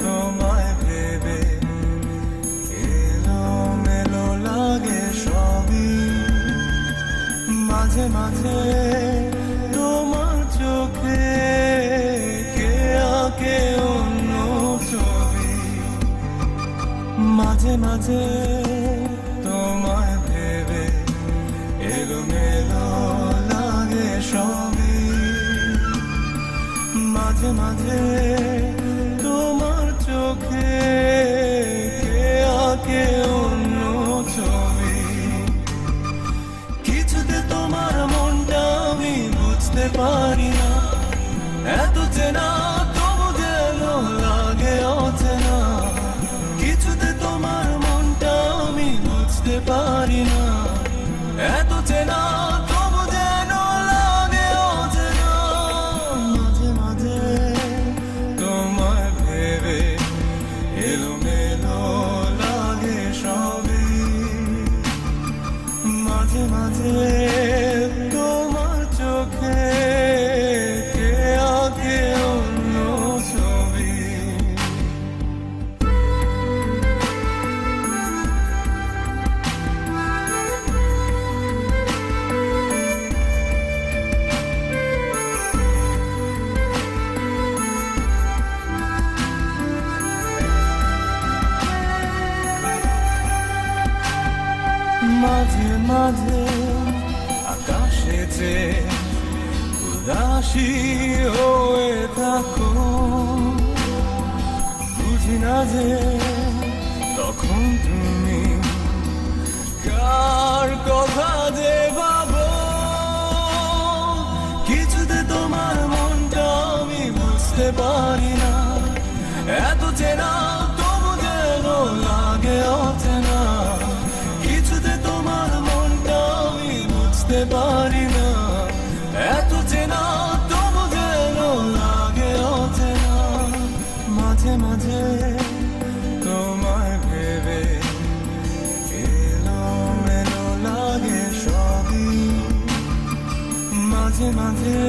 তোমায় ভেবে এলো মেলো লাগে সবই। মাঝে মাঝে তোমার ছবি। মাঝে মাঝে তোমায় ভেবে এলো মেলো লাগে সবই। মাঝে মাঝে বুঝতে পারি না এত মাঝে মাঝে আকাশে উদাসী হয়ে থাকো। বুঝি না যে তখন তুমি কার কথা যে ভাবো। কিছুতে তোমার মনটা আমি বুঝতে পারি এত চেনা তবু যেন লাগে অচেনা। মাঝে মাঝে তোমায় ভেবে এলো মেলো লাগে সবই। মাঝে মাঝে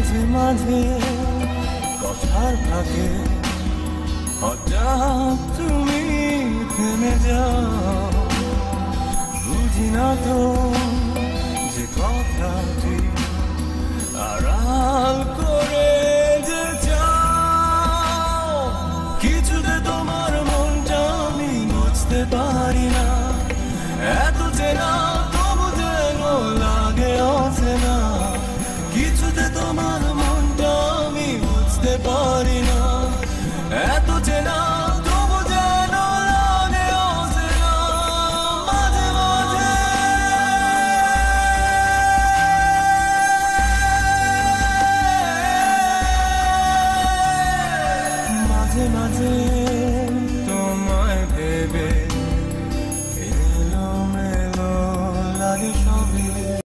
মাঝে মাঝে কথার ভাগে হঠাৎ তুমি থেমে যাও। বুঝি না তো যে কথাটি আড়াল করে যে যাও কিছুতে তোমার মনটা আমি বুঝতে পারি